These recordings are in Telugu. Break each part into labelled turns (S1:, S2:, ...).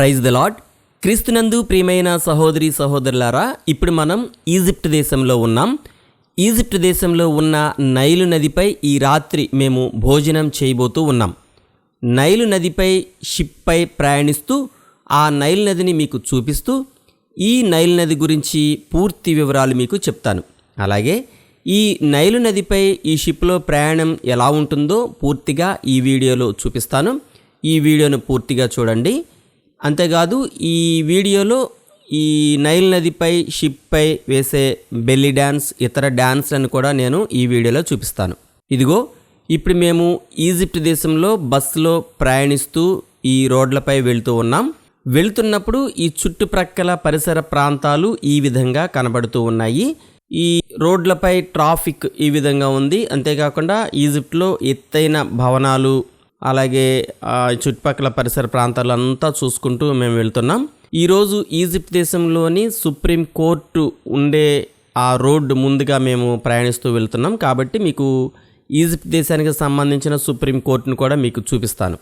S1: ప్రైజ్ ద లాడ్ క్రీస్తునందు ప్రియమైన సహోదరి సహోదరులారా ఇప్పుడు మనం ఈజిప్ట్ దేశంలో ఉన్నాం. ఈజిప్ట్ దేశంలో ఉన్న నైలు నదిపై ఈ రాత్రి మేము భోజనం చేయబోతూ ఉన్నాం. నైలు నదిపై షిప్పై ప్రయాణిస్తూ ఆ నైల్ నదిని మీకు చూపిస్తూ ఈ నైల్ నది గురించి పూర్తి వివరాలు మీకు చెప్తాను. అలాగే ఈ నైలు నదిపై ఈ షిప్లో ప్రయాణం ఎలా ఉంటుందో పూర్తిగా ఈ వీడియోలో చూపిస్తాను. ఈ వీడియోను పూర్తిగా చూడండి. అంతేకాదు ఈ వీడియోలో ఈ నైల్ నదిపై షిప్పై వేసే బెల్లి డ్యాన్స్ ఇతర డ్యాన్స్లను కూడా నేను ఈ వీడియోలో చూపిస్తాను. ఇదిగో ఇప్పుడు మేము ఈజిప్ట్ దేశంలో బస్సులో ప్రయాణిస్తూ ఈ రోడ్లపై వెళ్తూ ఉన్నాం. వెళ్తున్నప్పుడు ఈ చుట్టుప్రక్కల పరిసర ప్రాంతాలు ఈ విధంగా కనబడుతూ ఉన్నాయి. ఈ రోడ్లపై ట్రాఫిక్ ఈ విధంగా ఉంది. అంతేకాకుండా ఈజిప్ట్లో ఎత్తైన భవనాలు అలాగే చుట్టుపక్కల పరిసర ప్రాంతాలంతా చూసుకుంటూ మేము వెళ్తున్నాం. ఈరోజు ఈజిప్ట్ దేశంలోని సుప్రీం కోర్టు ఉండే ఆ రోడ్డు ముందుగా మేము ప్రయాణిస్తూ వెళ్తున్నాం. కాబట్టి మీకు ఈజిప్ట్ దేశానికి సంబంధించిన సుప్రీం కోర్టును కూడా మీకు చూపిస్తాను.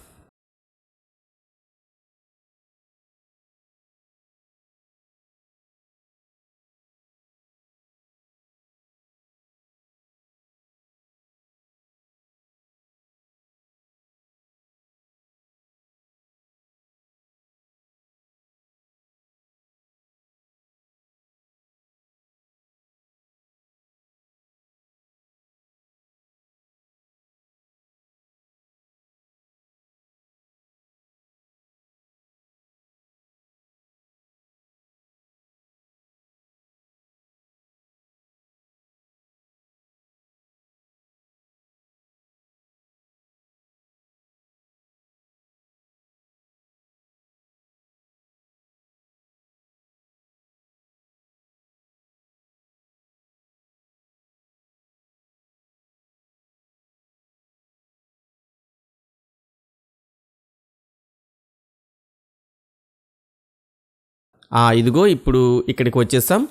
S1: ఇదిగో ఇప్పుడు ఇక్కడికి వచ్చేసాం.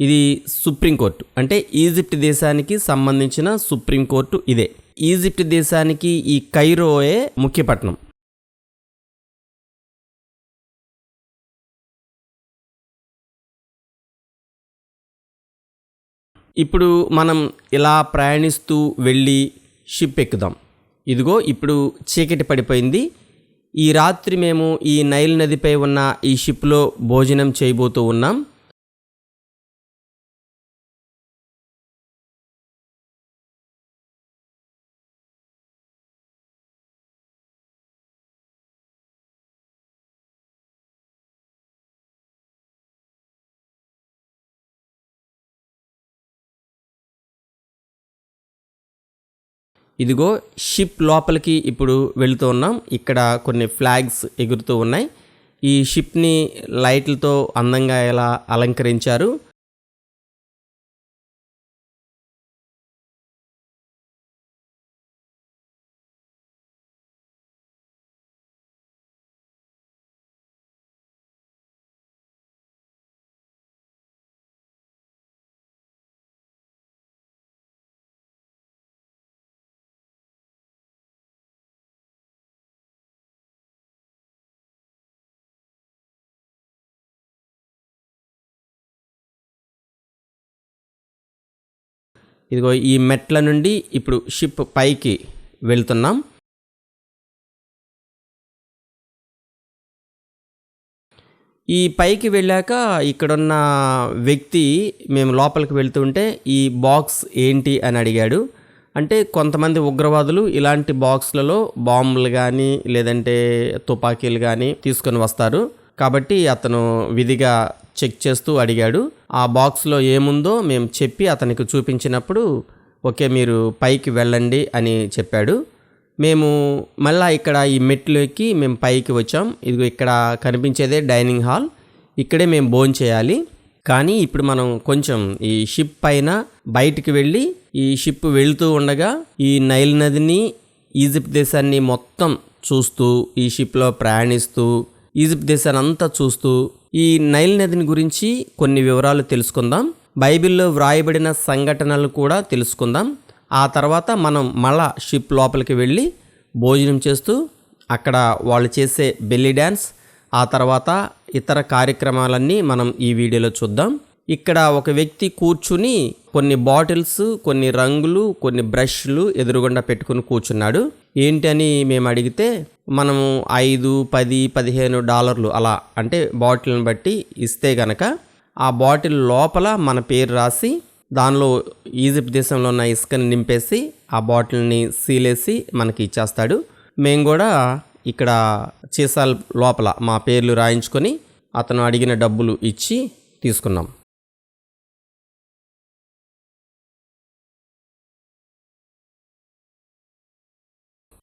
S1: ఇది సుప్రీంకోర్టు అంటే ఈజిప్ట్ దేశానికి సంబంధించిన సుప్రీంకోర్టు ఇదే. ఈజిప్ట్ దేశానికి ఈ కైరోయే ముఖ్య పట్టణం. ఇప్పుడు మనం ఇలా ప్రయాణిస్తూ వెళ్ళి షిప్ ఎక్కుదాం. ఇదిగో ఇప్పుడు చీకటి పడిపోయింది. ఈ రాత్రి మేము ఈ నైల్ నదిపై ఉన్న ఈ షిప్లో భోజనం చేయబోతూ ఉన్నాం. ఇదిగో షిప్ లోపలికి ఇప్పుడు వెళుతూ ఉన్నాం. ఇక్కడ కొన్ని ఫ్లాగ్స్ ఎగురుతూ ఉన్నాయి. ఈ షిప్ని లైట్లతో అందంగా ఎలా అలంకరించారు? ఇదిగో ఈ మెట్ల నుండి ఇప్పుడు షిప్ పైకి వెళ్తున్నాం. ఈ పైకి వెళ్ళాక ఇక్కడున్న వ్యక్తి మేము లోపలికి వెళ్తుంటే ఈ బాక్స్ ఏంటి అని అడిగాడు. అంటే కొంతమంది ఉగ్రవాదులు ఇలాంటి బాక్స్లలో బాంబులు కానీ లేదంటే తుపాకీలు కానీ తీసుకొని వస్తారు. కాబట్టి అతను విధిగా చెక్ చేస్తూ అడిగాడు. ఆ బాక్స్లో ఏముందో మేము చెప్పి అతనికి చూపించినప్పుడు ఓకే మీరు పైకి వెళ్ళండి అని చెప్పాడు. మేము మళ్ళా ఇక్కడ ఈ మెట్లు ఎక్కి మేము పైకి వచ్చాం. ఇదిగో ఇక్కడ కనిపించేదే డైనింగ్ హాల్. ఇక్కడే మేము భోజనం చేయాలి. కానీ ఇప్పుడు మనం కొంచెం ఈ షిప్ పైన బయటికి వెళ్ళి ఈ షిప్ వెళుతూ ఉండగా ఈ నైల్ నదిని ఈజిప్ట్ దేశాన్ని మొత్తం చూస్తూ ఈ షిప్లో ప్రయాణిస్తూ ఈజిప్ట్ దేశాన్ని అంతా చూస్తూ ఈ నైల్ నదిని గురించి కొన్ని వివరాలు తెలుసుకుందాం. బైబిల్లో వ్రాయబడిన సంఘటనలు కూడా తెలుసుకుందాం. ఆ తర్వాత మనం మళ్ళా షిప్ లోపలికి వెళ్ళి భోజనం చేస్తూ అక్కడ వాళ్ళు చేసే బెల్లి డ్యాన్స్ ఆ తర్వాత ఇతర కార్యక్రమాలన్నీ మనం ఈ వీడియోలో చూద్దాం. ఇక్కడ ఒక వ్యక్తి కూర్చుని కొన్ని బాటిల్స్ కొన్ని రంగులు కొన్ని బ్రష్లు ఎదురుగుండా పెట్టుకుని కూర్చున్నాడు. ఏంటని మేము అడిగితే మనము ఐదు పది పదిహేను డాలర్లు అలా అంటే బాటిల్ని బట్టి ఇస్తే గనక ఆ బాటిల్ లోపల మన పేరు రాసి దానిలో ఈజిప్ట్ దేశంలో ఉన్న ఇసుకని నింపేసి ఆ బాటిల్ని సీలేసి మనకి ఇచ్చేస్తాడు. మేము కూడా ఇక్కడ చీసాల లోపల మా పేర్లు రాయించుకొని అతను అడిగిన డబ్బులు ఇచ్చి తీసుకున్నాం.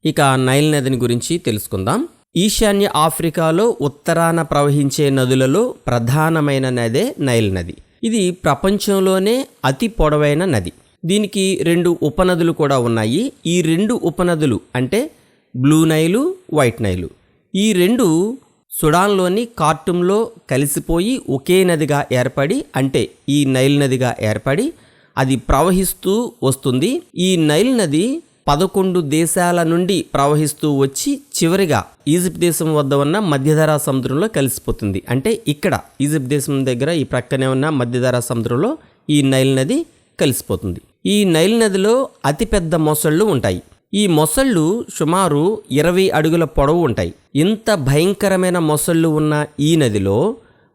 S1: ఇక నైల్ నదిని గురించి తెలుసుకుందాం. ఈశాన్య ఆఫ్రికాలో ఉత్తరాన ప్రవహించే నదులలో ప్రధానమైన నదే నైల్ నది. ఇది ప్రపంచంలోనే అతి పొడవైన నది. దీనికి రెండు ఉపనదులు కూడా ఉన్నాయి. ఈ రెండు ఉపనదులు అంటే బ్లూ నైలు వైట్ నైలు. ఈ రెండు సుడాన్లోని కార్టూమ్లో కలిసిపోయి ఒకే నదిగా ఏర్పడి అంటే ఈ నైల్ నదిగా ఏర్పడి అది ప్రవహిస్తూ వస్తుంది. ఈ నైల్ నది పదకొండు దేశాల నుండి ప్రవహిస్తూ వచ్చి చివరిగా ఈజిప్ట్ దేశం వద్ద ఉన్న మధ్యధరా సముద్రంలో కలిసిపోతుంది. అంటే ఇక్కడ ఈజిప్ట్ దేశం దగ్గర ఈ ప్రక్కనే ఉన్న మధ్యధరా సముద్రంలో ఈ నైల్ నది కలిసిపోతుంది. ఈ నైల్ నదిలో అతిపెద్ద మొసళ్ళు ఉంటాయి. ఈ మొసళ్ళు సుమారు ఇరవై అడుగుల పొడవు ఉంటాయి. ఇంత భయంకరమైన మొసళ్ళు ఉన్న ఈ నదిలో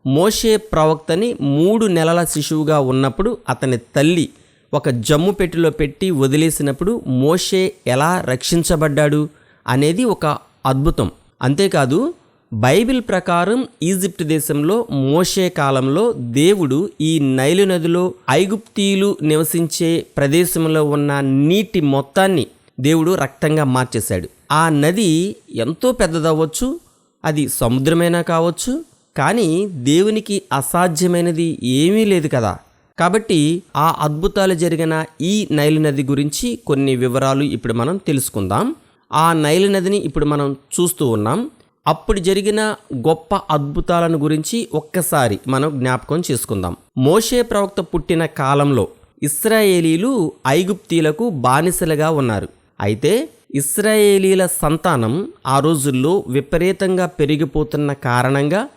S1: మోషే ప్రవక్తని మూడు నెలల శిశువుగా ఉన్నప్పుడు అతని తల్లి ఒక జమ్ము పెట్టెలో పెట్టి వదిలేసినప్పుడు మోషే ఎలా రక్షించబడ్డాడు అనేది ఒక అద్భుతం. అంతేకాదు బైబిల్ ప్రకారం ఈజిప్ట్ దేశంలో మోషే కాలంలో దేవుడు ఈ నైలు నదిలో ఐగుప్తీయులు నివసించే ప్రదేశంలో ఉన్న నీటి మొత్తాన్ని దేవుడు రక్తంగా మార్చేశాడు. ఆ నది ఎంతో పెద్దదవ్వచ్చు అది సముద్రమైనా కావచ్చు కానీ దేవునికి అసాధ్యమైనది ఏమీ లేదు కదా. కాబట్టి ఆ అద్భుతాలు జరిగిన ఈ నైలు నది గురించి కొన్ని వివరాలు ఇప్పుడు మనం తెలుసుకుందాం. ఆ నైలు నదిని ఇప్పుడు మనం చూస్తూ ఉన్నాం. అప్పుడు జరిగిన గొప్ప అద్భుతాలను గురించి ఒక్కసారి మనం జ్ఞాపకం చేసుకుందాం. మోషే ప్రవక్త పుట్టిన కాలంలో ఇస్రాయేలీలు ఐగుప్తీలకు బానిసలుగా ఉన్నారు. అయితే ఇస్రాయేలీల సంతానం ఆ రోజుల్లో విపరీతంగా పెరిగిపోతున్న కారణంగా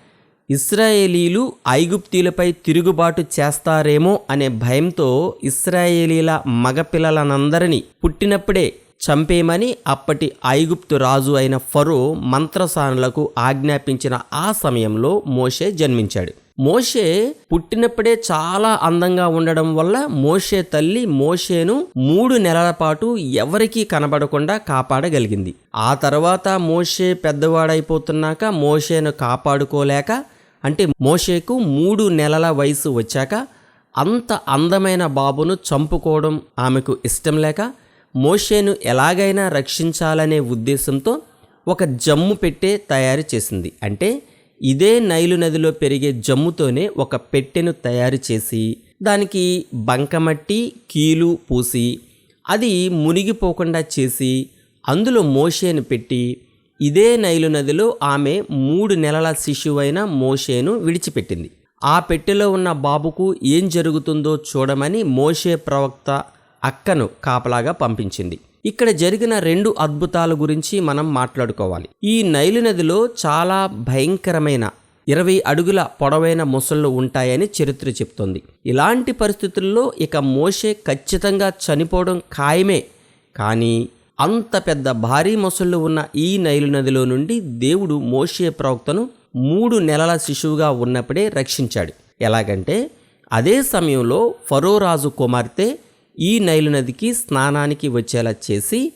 S1: ఇస్రాయేలీలు ఐగుప్తీలపై తిరుగుబాటు చేస్తారేమో అనే భయంతో ఇస్రాయేలీల మగపిల్లలనందరినీ పుట్టినప్పుడే చంపేయమని అప్పటి ఐగుప్తు రాజు అయిన ఫరో మంత్రసానులకు ఆజ్ఞాపించిన ఆ సమయంలో మోషే జన్మించాడు. మోషే పుట్టినప్పుడే చాలా అందంగా ఉండడం వల్ల మోషే తల్లి మోషేను మూడు నెలల పాటు ఎవరికీ కనబడకుండా కాపాడగలిగింది. ఆ తర్వాత మోషే పెద్దవాడైపోతున్నాక మోషేను కాపాడుకోలేక అంటే మోషేకు మూడు నెలల వయసు వచ్చాక అంత అందమైన బాబును చంపుకోవడం ఆమెకు ఇష్టం లేక మోషేను ఎలాగైనా రక్షించాలనే ఉద్దేశంతో ఒక జమ్ము పెట్టే తయారు చేసింది. అంటే ఇదే నైలు నదిలో పెరిగే జమ్ముతోనే ఒక పెట్టెను తయారు చేసి దానికి బంకమట్టి కీలు పూసి అది మునిగిపోకుండా చేసి అందులో మోషేను పెట్టి ఇదే నైలు నదిలో ఆమె మూడు నెలల శిశువైన మోషేను విడిచిపెట్టింది. ఆ పెట్టెలో ఉన్న బాబుకు ఏం జరుగుతుందో చూడమని మోషే ప్రవక్త అక్కను కాపలాగా పంపించింది. ఇక్కడ జరిగిన రెండు అద్భుతాల గురించి మనం మాట్లాడుకోవాలి. ఈ నైలు నదిలో చాలా భయంకరమైన ఇరవై అడుగుల పొడవైన మొసళ్ళు ఉంటాయని చరిత్ర చెప్తోంది. ఇలాంటి పరిస్థితుల్లో ఇక మోషే ఖచ్చితంగా చనిపోవడం ఖాయమే. కానీ అంత పెద్ద భారీ మొసళ్ళు ఉన్న ఈ నైలు నదిలో నుండి దేవుడు మోషే ప్రవక్తను మూడు నెలల శిశువుగా ఉన్నప్పుడే రక్షించాడు. ఎలాగంటే అదే సమయంలో ఫరో రాజు కుమార్తె ఈ నైలు నదికి స్నానానికి వచ్చేలా చేసి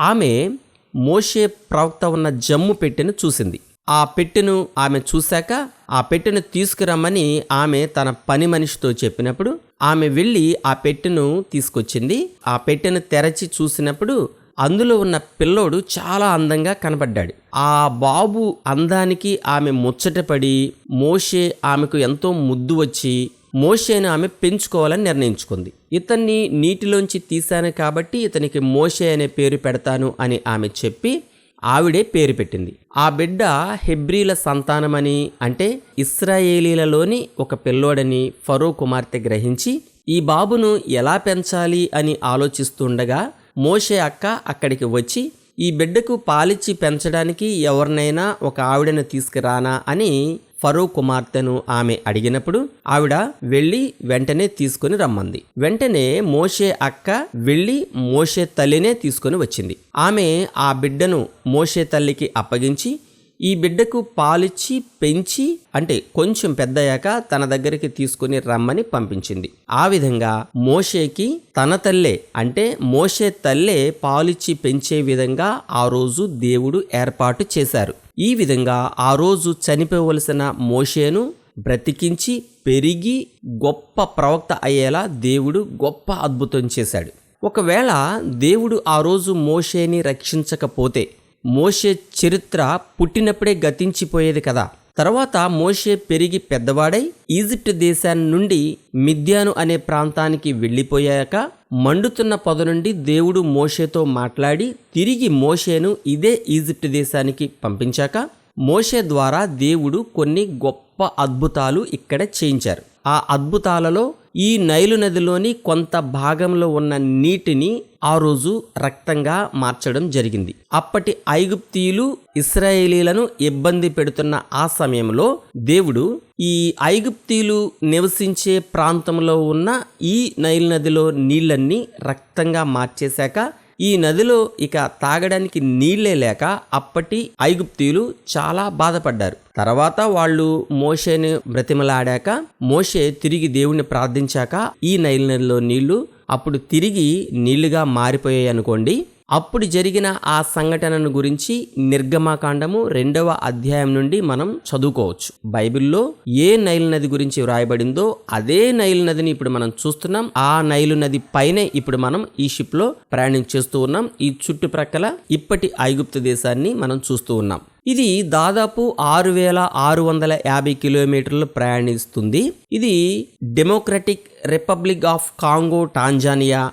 S1: ఆమె మోషే ప్రవక్త ఉన్న జమ్ము పెట్టెను చూసింది. ఆ పెట్టెను ఆమె చూశాక ఆ పెట్టెను తీసుకురమ్మని ఆమె తన పని మనిషితో చెప్పినప్పుడు ఆమె వెళ్ళి ఆ పెట్టెను తీసుకొచ్చింది. ఆ పెట్టెను తెరచి చూసినప్పుడు అందులో ఉన్న పిల్లోడు చాలా అందంగా కనబడ్డాడు. ఆ బాబు అందానికి ఆమె ముచ్చటపడి మోషే ఆమెకు ఎంతో ముద్దు వచ్చి మోషేను ఆమె పెంచుకోవాలని నిర్ణయించుకుంది. ఇతన్ని నీటిలోంచి తీశాను కాబట్టి ఇతనికి మోషే అనే పేరు పెడతాను అని ఆమె చెప్పి ఆవిడే పేరు పెట్టింది. ఆ బిడ్డ హెబ్రీల సంతానమని అంటే ఇస్రాయేలీలలోని ఒక పిల్లోడని ఫరో కుమార్తె గ్రహించి ఈ బాబును ఎలా పెంచాలి అని ఆలోచిస్తుండగా మోషే అక్క అక్కడికి వచ్చి ఈ బిడ్డకు పాలిచ్చి పెంచడానికి ఎవరినైనా ఒక ఆవిడను తీసుకురానా? అని ఫరో కుమార్తెను ఆమె అడిగినప్పుడు ఆవిడ వెళ్ళి వెంటనే తీసుకుని రమ్మంది. వెంటనే మోషే అక్క వెళ్ళి మోషే తల్లినే తీసుకుని వచ్చింది. ఆమె ఆ బిడ్డను మోషే తల్లికి అప్పగించి ఈ బిడ్డకు పాలిచ్చి పెంచి అంటే కొంచెం పెద్దయ్యాక తన దగ్గరికి తీసుకుని రమ్మని పంపించింది. ఆ విధంగా మోషేకి తన తల్లే అంటే మోషే తల్లే పాలిచ్చి పెంచే విధంగా ఆ రోజు దేవుడు ఏర్పాటు చేశారు. ఈ విధంగా ఆ రోజు చనిపోవలసిన మోషేను బ్రతికించి పెరిగి గొప్ప ప్రవక్త అయ్యేలా దేవుడు గొప్ప అద్భుతం చేశాడు. ఒకవేళ దేవుడు ఆ రోజు మోషేని రక్షించకపోతే మోషే చరిత్ర పుట్టినప్పుడే గతించిపోయేది కదా. తర్వాత మోషే పెరిగి పెద్దవాడై ఈజిప్ట్ దేశాన్ని నుండి మిద్యాను అనే ప్రాంతానికి వెళ్ళిపోయాక మండుతున్న పొద నుండి దేవుడు మోషేతో మాట్లాడి తిరిగి మోషేను ఇదే ఈజిప్ట్ దేశానికి పంపించాక మోషే ద్వారా దేవుడు కొన్ని గొప్ప అద్భుతాలు ఇక్కడ చేయించారు. ఆ అద్భుతాలలో ఈ నైలు నదిలోని కొంత భాగంలో ఉన్న నీటిని ఆ రోజు రక్తంగా మార్చడం జరిగింది. అప్పటి ఐగుప్తీయులు ఇస్రాయేలీలను ఇబ్బంది పెడుతున్న ఆ సమయంలో దేవుడు ఈ ఐగుప్తీయులు నివసించే ప్రాంతంలో ఉన్న ఈ నైలు నదిలో నీళ్ళన్నీ రక్తంగా మార్చేశాక ఈ నదిలో ఇక తాగడానికి నీళ్ళే లేక అప్పటి ఐగుప్తీయులు చాలా బాధపడ్డారు. తర్వాత వాళ్ళు మోషేని బ్రతిమలాడాక మోషే తిరిగి దేవుణ్ణి ప్రార్థించాక ఈ నైల్ నదిలో నీళ్ళు అప్పుడు తిరిగి నీళ్ళుగా మారిపోయాయి అనుకోండి అప్పుడు జరిగిన ఆ సంఘటనను గురించి నిర్గమాకాండము రెండవ అధ్యాయం నుండి మనం చదువుకోవచ్చు. బైబిల్లో ఏ నైల్ నది గురించి వ్రాయబడిందో అదే నైల్ నదిని ఇప్పుడు మనం చూస్తున్నాం. ఆ నైలు నది పైనే ఇప్పుడు మనం ఈ షిప్లో ప్రయాణం చేస్తూ ఉన్నాం. ఈ చుట్టుప్రక్కల ఇప్పటి ఐగుప్తు దేశాన్ని మనం చూస్తూ ఉన్నాం. ఇది దాదాపు ఆరు వేల ఆరు వందల యాభై కిలోమీటర్లు ప్రయాణిస్తుంది. ఇది democratic republic of Congo Tanzania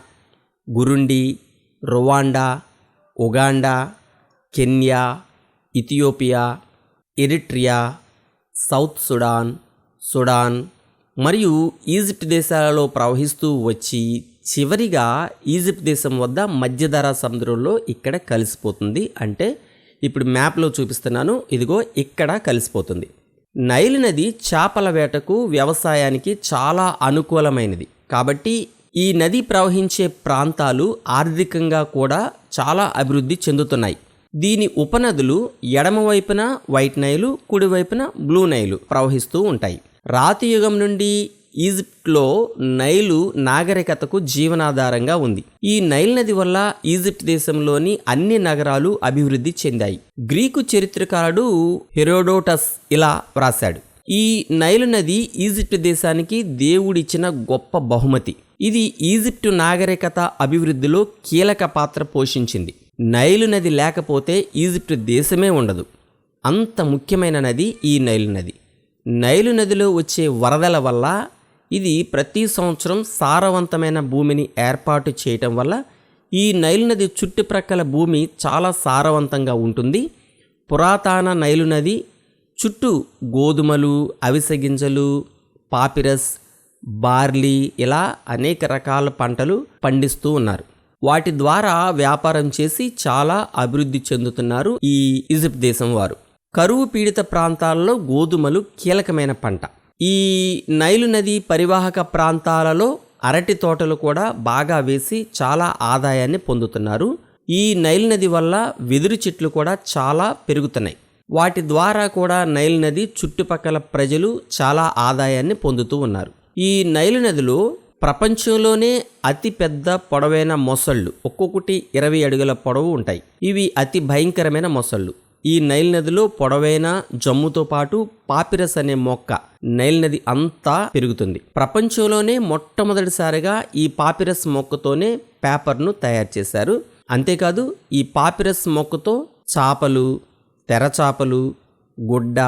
S1: Burundi Rwanda Uganda Kenya Ethiopia Eritrea South Sudan Sudan మరియు ఈజిప్ట్ దేశాలలో ప్రవహిస్తూ వచ్చి చివరిగా ఈజిప్ట్ దేశం వద్ద మధ్యధరా సముద్రంలో ఇక్కడ కలిసిపోతుంది. అంటే ఇప్పుడు మ్యాప్లో చూపిస్తున్నాను. ఇదిగో ఇక్కడ కలిసిపోతుంది. నైల్ నది చేపల వేటకు వ్యవసాయానికి చాలా అనుకూలమైనది. కాబట్టి ఈ నది ప్రవహించే ప్రాంతాలు ఆర్థికంగా కూడా చాలా అభివృద్ధి చెందుతున్నాయి. దీని ఉపనదులు ఎడమవైపున వైట్ నైలు కుడివైపున బ్లూ నైలు ప్రవహిస్తూ ఉంటాయి. రాతి యుగం నుండి ఈజిప్ట్లో నైలు నాగరికతకు జీవనాధారంగా ఉంది. ఈ నైల్ నది వల్ల ఈజిప్ట్ దేశంలోని అన్ని నగరాలు అభివృద్ధి చెందాయి. గ్రీకు చరిత్రకారుడు హెరోడోటస్ ఇలా వ్రాశాడు. ఈ నైలు నది ఈజిప్ట్ దేశానికి దేవుడిచ్చిన గొప్ప బహుమతి. ఇది ఈజిప్టు నాగరికత అభివృద్ధిలో కీలక పాత్ర పోషించింది. నైలు నది లేకపోతే ఈజిప్టు దేశమే ఉండదు. అంత ముఖ్యమైన నది ఈ నైలు నది. నైలు నదిలో వచ్చే వరదల వల్ల ఇది ప్రతి సంవత్సరం సారవంతమైన భూమిని ఏర్పాటు చేయటం వల్ల ఈ నైలు నది చుట్టుప్రక్కల భూమి చాలా సారవంతంగా ఉంటుంది. పురాతన నైలు నది చుట్టూ గోధుమలు అవిసె గింజలు పాపిరస్ బార్లీ ఇలా అనేక రకాల పంటలు పండిస్తూ ఉన్నారు. వాటి ద్వారా వ్యాపారం చేసి చాలా అభివృద్ధి చెందుతున్నారు ఈ ఈజిప్ట్ దేశం వారు. కరువు పీడిత ప్రాంతాలలో గోధుమలు కీలకమైన పంట. ఈ నైలు నది పరివాహక ప్రాంతాలలో అరటి తోటలు కూడా బాగా వేసి చాలా ఆదాయాన్ని పొందుతున్నారు. ఈ నైల్ నది వల్ల వెదురు చెట్లు కూడా చాలా పెరుగుతున్నాయి. వాటి ద్వారా కూడా నైల్ నది చుట్టుపక్కల ప్రజలు చాలా ఆదాయాన్ని పొందుతూ ఉన్నారు. ఈ నైలు నదిలో ప్రపంచంలోనే అతి పెద్ద పొడవైన మొసళ్ళు. ఒక్కొక్కటి ఇరవై అడుగుల పొడవు ఉంటాయి. ఇవి అతి భయంకరమైన మొసళ్ళు. ఈ నైల్ నదిలో పొడవైన జమ్ముతో పాటు పాపిరస్ అనే మొక్క నైల్ నది అంతా పెరుగుతుంది. ప్రపంచంలోనే మొట్టమొదటిసారిగా ఈ పాపిరస్ మొక్కతోనే పేపర్ను తయారు చేశారు. అంతేకాదు ఈ పాపిరస్ మొక్కతో చాపలు తెరచాపలు గుడ్డ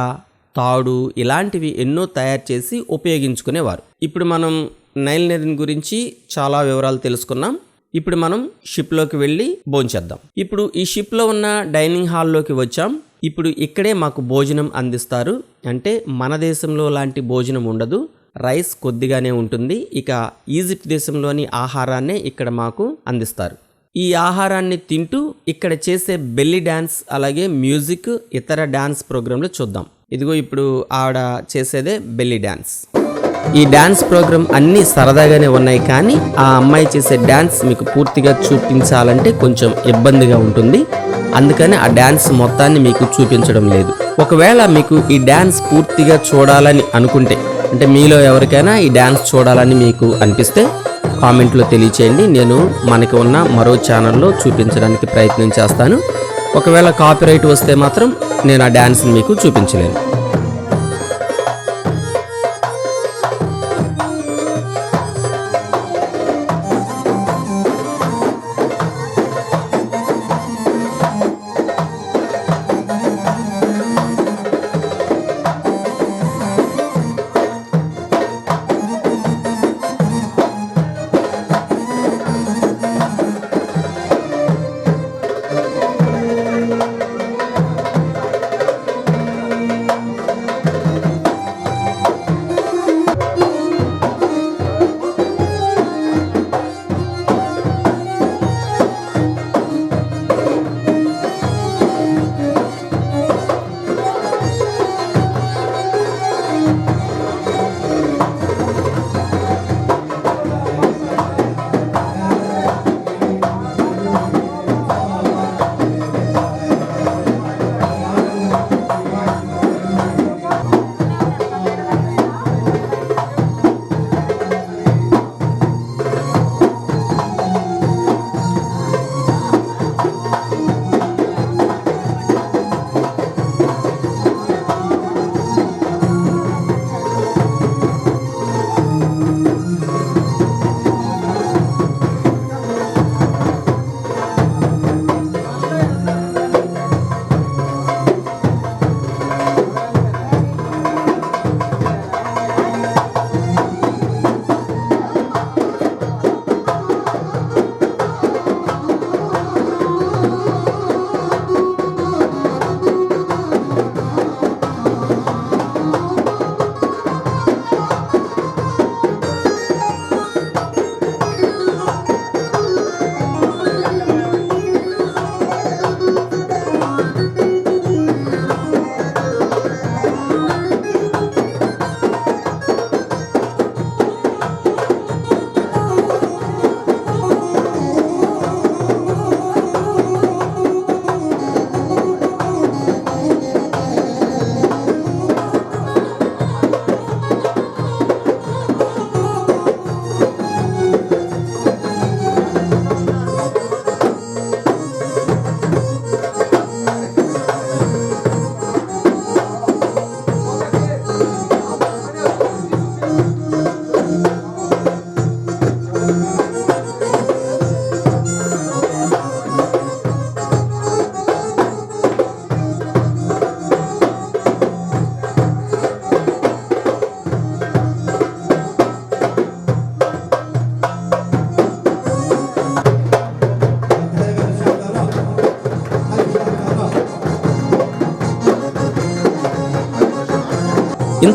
S1: తాడు ఇలాంటివి ఎన్నో తయారు చేసి ఉపయోగించుకునేవారు. ఇప్పుడు మనం నైల్ నదిని గురించి చాలా వివరాలు తెలుసుకున్నాం. ఇప్పుడు మనం షిప్లోకి వెళ్ళి భోంచేద్దాం ఇప్పుడు ఈ షిప్లో ఉన్న డైనింగ్ హాల్లోకి వచ్చాం. ఇప్పుడు ఇక్కడే మాకు భోజనం అందిస్తారు. అంటే మన దేశంలో లాంటి భోజనం ఉండదు. రైస్ కొద్దిగానే ఉంటుంది. ఇక ఈజిప్ట్ దేశంలోని ఆహారాన్నే ఇక్కడ మాకు అందిస్తారు. ఈ ఆహారాన్ని తింటూ ఇక్కడ చేసే బెల్లి డ్యాన్స్ అలాగే మ్యూజిక్ ఇతర డ్యాన్స్ ప్రోగ్రాంలు చూద్దాం. ఇదిగో ఇప్పుడు ఆవిడ చేసేదే బెల్లి డ్యాన్స్ ఈ డ్యాన్స్ ప్రోగ్రామ్ అన్నీ సరదాగానే ఉన్నాయి కానీ ఆ అమ్మాయి చేసే డ్యాన్స్ మీకు పూర్తిగా చూపించాలంటే కొంచెం ఇబ్బందిగా ఉంటుంది. అందుకని ఆ డ్యాన్స్ మొత్తాన్ని మీకు చూపించడం లేదు. ఒకవేళ మీకు ఈ డ్యాన్స్ పూర్తిగా చూడాలని అనుకుంటే అంటే మీలో ఎవరికైనా ఈ డ్యాన్స్ చూడాలని మీకు అనిపిస్తే కామెంట్లో తెలియచేయండి. నేను మనకి ఉన్న మరో ఛానల్లో చూపించడానికి ప్రయత్నం చేస్తాను. ఒకవేళ కాపీరైట్ వస్తే మాత్రం నేను ఆ డ్యాన్స్ని మీకు చూపించలేను.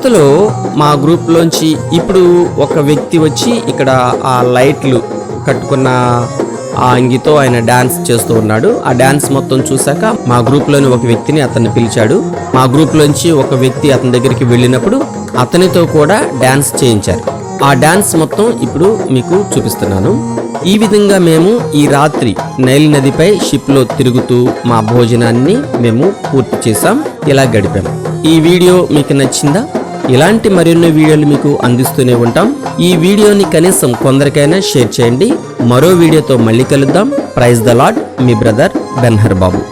S1: ఇంతలో మా గ్రూప్లోంచి ఇప్పుడు ఒక వ్యక్తి వచ్చి ఇక్కడ ఆ లైట్లు కట్టుకున్న ఆ అంగితో ఆయన డాన్స్ చేస్తూ ఉన్నాడు. ఆ డాన్స్ మొత్తం చూశాక మా గ్రూప్లోని ఒక వ్యక్తిని అతన్ని పిలిచాడు. మా గ్రూప్లోంచి ఒక వ్యక్తి అతని దగ్గరికి వెళ్ళినప్పుడు అతనితో కూడా డాన్స్ చేయించారు. ఆ డాన్స్ మొత్తం ఇప్పుడు మీకు చూపిస్తున్నాను. ఈ విధంగా మేము ఈ రాత్రి నైల్ నదిపై షిప్లో తిరుగుతూ మా భోజనాన్ని మేము పూర్తి చేసాం ఇలా గడిపాం. ఈ వీడియో మీకు నచ్చిందా? ఇలాంటి మరిన్ని వీడియోలు మీకు అందిస్తూనే ఉంటాం. ఈ వీడియోని కనీసం కొందరికైనా షేర్ చేయండి. మరో వీడియోతో మళ్ళీ కలుద్దాం. ప్రైజ్ ద లాడ్ మీ బ్రదర్ బెన్హర్ బాబు